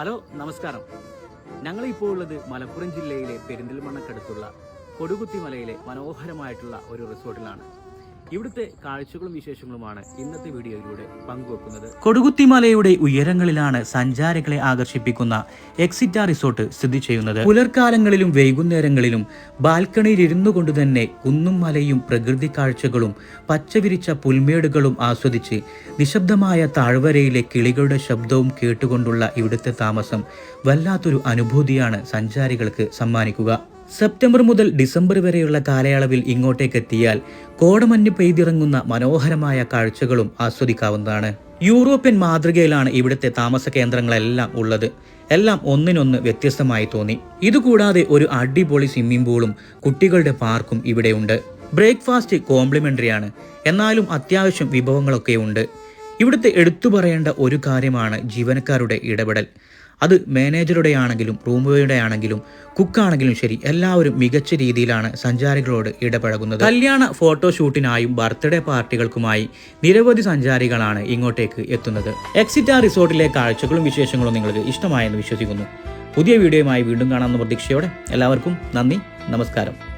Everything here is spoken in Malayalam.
ഹലോ നമസ്കാരം. ഞങ്ങൾ ഇപ്പോൾ ഉള്ളത് മലപ്പുറം ജില്ലയിലെ പെരിന്തൽമണ്ണക്കടുത്തുള്ള കൊടുകുത്തിമലയിലെ മനോഹരമായിട്ടുള്ള ഒരു റിസോർട്ടിലാണ്. ഇവിടുത്തെ കാഴ്ചകളും വിശേഷങ്ങളുമാണ് ഇന്നത്തെ വീഡിയോയിലൂടെ പങ്കുവെക്കുന്നത്. കൊടുകുത്തിമലയുടെ ഉയരങ്ങളിലാണ് സഞ്ചാരികളെ ആകർഷിപ്പിക്കുന്ന എക്സിറ്റ റിസോർട്ട് സ്ഥിതി ചെയ്യുന്നത്. പുലർക്കാലങ്ങളിലും വൈകുന്നേരങ്ങളിലും ബാൽക്കണിയിൽ ഇരുന്നു കൊണ്ട് തന്നെ കുന്നും മലയും പ്രകൃതി കാഴ്ചകളും പച്ചവിരിച്ച പുൽമേടുകളും ആസ്വദിച്ച് നിശബ്ദമായ താഴ്വരയിലെ കിളികളുടെ ശബ്ദവും കേട്ടുകൊണ്ടുള്ള ഇവിടുത്തെ താമസം വല്ലാത്തൊരു അനുഭൂതിയാണ് സഞ്ചാരികൾക്ക് സമ്മാനിക്കുക. സെപ്റ്റംബർ മുതൽ ഡിസംബർ വരെയുള്ള കാലയളവിൽ ഇങ്ങോട്ടേക്ക് എത്തിയാൽ കോടമഞ്ഞ് പെയ്തിറങ്ങുന്ന മനോഹരമായ കാഴ്ചകളും ആസ്വദിക്കാവുന്നതാണ്. യൂറോപ്യൻ മാതൃകയിലാണ് ഇവിടുത്തെ താമസ കേന്ദ്രങ്ങളെല്ലാം ഉള്ളത്. എല്ലാം ഒന്നിനൊന്ന് വ്യത്യസ്തമായി തോന്നി. ഇതുകൂടാതെ ഒരു അടിപൊളി സ്വിമ്മിംഗ് പൂളും കുട്ടികളുടെ പാർക്കും ഇവിടെയുണ്ട്. ബ്രേക്ക്ഫാസ്റ്റ് കോംപ്ലിമെന്ററി ആണ് എന്നാലും അത്യാവശ്യം വിഭവങ്ങളൊക്കെ ഉണ്ട് ഇവിടുത്തെ എടുത്തു പറയേണ്ട ഒരു കാര്യമാണ് ജീവനക്കാരുടെ ഇടപെടൽ. അത് മാനേജറുടെ ആണെങ്കിലും റൂംബോയുടെ ആണെങ്കിലും കുക്കാണെങ്കിലും ശരി എല്ലാവരും മികച്ച രീതിയിലാണ് സഞ്ചാരികളോട് ഇടപഴകുന്നത്. കല്യാണ ഫോട്ടോഷൂട്ടിനായും ബർത്ത്ഡേ പാർട്ടികൾക്കുമായി നിരവധി സഞ്ചാരികളാണ് ഇങ്ങോട്ടേക്ക് എത്തുന്നത്. എക്സിറ്റ റിസോർട്ടിലെ കാഴ്ചകളും വിശേഷങ്ങളും നിങ്ങൾക്ക് ഇഷ്ടമായെന്ന് വിശ്വസിക്കുന്നു. പുതിയ വീഡിയോയുമായി വീണ്ടും കാണാമെന്ന പ്രതീക്ഷയോടെ എല്ലാവർക്കും നന്ദി നമസ്കാരം.